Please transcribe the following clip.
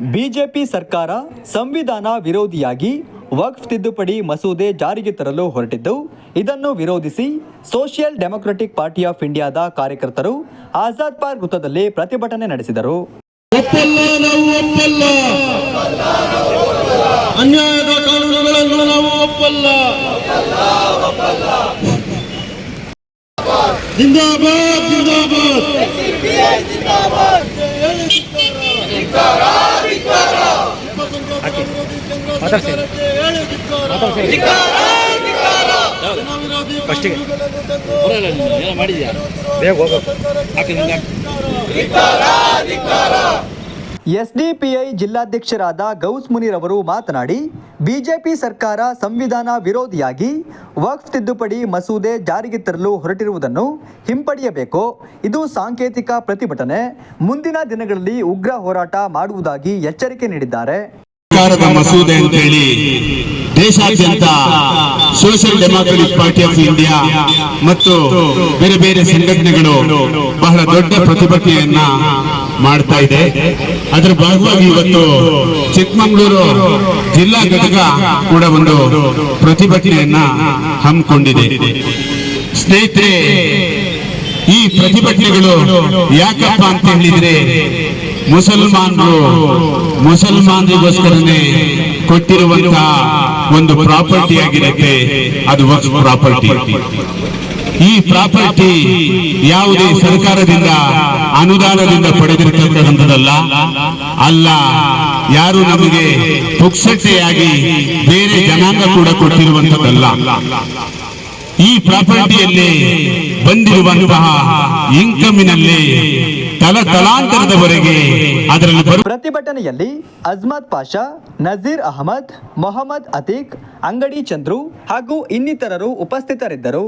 BJP ಸರ್ಕಾರ ಸಂವಿಧಾನ ವಿರೋಧಿಯಾಗಿ ವಕ್ಫ್ ತಿದ್ದುಪಡಿ ಮಸೂದೆ ಜಾರಿಗೆ ತರಲು ಹೊರಟಿದ್ದು ಇದನ್ನು ವಿರೋಧಿಸಿ ಸೋಷಿಯಲ್ ಡೆಮೊಕ್ರೆಟಿಕ್ ಪಾರ್ಟಿ ಆಫ್ ಇಂಡಿಯಾದ ಕಾರ್ಯಕರ್ತರು ಆಜಾದ್ ಪಾರ್ಕ್ ವೃತ್ತದಲ್ಲಿ ಪ್ರತಿಭಟನೆ ನಡೆಸಿದರು. ಜಿಂದಾಬಾದ್ ನಾವು ಅನ್ಯಾಯದ ಕಾನೂನುಗಳನ್ನು ನಾವು ಒಪ್ಪಲ್ಲ. ಜಿಂದಾಬಾದ್ ಜಿಂದಾಬಾದ್. ಮಾಡಿದ್ಯಾ ಬೇಗ ಹೋಗ್ಬೇಕು. ಎಸ್ಡಿಪಿಐ ಜಿಲ್ಲಾಧ್ಯಕ್ಷರಾದ ಗೌಸ್ ಮುನೀರ್ ಅವರು ಮಾತನಾಡಿ, ಬಿಜೆಪಿ ಸರ್ಕಾರ ಸಂವಿಧಾನ ವಿರೋಧಿಯಾಗಿ ವಕ್ಫ್ ತಿದ್ದುಪಡಿ ಮಸೂದೆ ಜಾರಿಗೆ ತರಲು ಹೊರಟಿರುವುದನ್ನು ಹಿಂಪಡೆಯಬೇಕು, ಇದು ಸಾಂಕೇತಿಕ ಪ್ರತಿಭಟನೆ. ಮುಂದಿನ ದಿನಗಳಲ್ಲಿ ಉಗ್ರ ಹೋರಾಟ ಮಾಡುವುದಾಗಿ ಎಚ್ಚರಿಕೆ ನೀಡಿದ್ದಾರೆ. ಸರ್ಕಾರದ ಮಸೂದೆ ಅಂತ ಹೇಳಿ ದೇಶಾದ್ಯಂತ Social Democratic Party of India ಮತ್ತು ಬೇರೆ ಬೇರೆ ಸಂಘಟನೆಗಳು ಬಹಳ ದೊಡ್ಡ ಪ್ರತಿಭಟನೆಯನ್ನ ಮಾಡ್ತಾ ಇದೆ. ಅದರ ಭಾಗವಾಗಿ ಇವತ್ತು ಚಿಕ್ಕಮಗಳೂರು ಜಿಲ್ಲಾ ಘಟಕ ಕೂಡ ಒಂದು ಪ್ರತಿಭಟನೆಯನ್ನ ಹಮ್ಮಿಕೊಂಡಿದೆ. ಸ್ನೇಹಿತರೆ, ಈ ಪ್ರತಿಭಟನೆಗಳು ಯಾಕಪ್ಪ ಅಂತ ಹೇಳಿದ್ರೆ ಮುಸಲ್ಮಾನರು ಮುಸಲ್ಮಾನರಿಗೋಸ್ಕರನೇ ಕೊಟ್ಟಿರುವಂತಹ ಒಂದು ಪ್ರಾಪರ್ಟಿ ಆಗಿರುತ್ತೆ. ಅದು ವಕ್ಫ್ ಪ್ರಾಪರ್ಟಿ. ಈ ಪ್ರಾಪರ್ಟಿ ಯಾವುದೇ ಸರ್ಕಾರದಿಂದ, ಅನುದಾನದಿಂದ ಪಡೆದಿರತಕ್ಕಂಥದ್ದಲ್ಲ. ಅಲ್ಲ, ಯಾರು ನಮಗೆ ಪುಕ್ಸಟ್ಟೆಯಾಗಿ ಬೇರೆ ಜನಾಂಗ ಕೂಡ ಕೊಟ್ಟಿರುವಂತದ್ದಲ್ಲ ಈ ಪ್ರಾಪರ್ಟಿಯಲ್ಲಿ ಬಂದಿರುವಂತಹ ಇನ್ಕಮಿನಲ್ಲಿ ತಲತಲಾಂತರದವರೆಗೆ ಅದರಲ್ಲಿ ಪ್ರತಿಭಟನೆಯಲ್ಲಿ ಅಜ್ಮದ್ ಪಾಷಾ ನಜೀರ್ ಅಹಮದ್ ಮೊಹಮ್ಮದ್ ಅತೀಕ್ ಅಂಗಡಿ ಚಂದ್ರು ಹಾಗೂ ಇನ್ನಿತರರು ಉಪಸ್ಥಿತರಿದ್ದರು.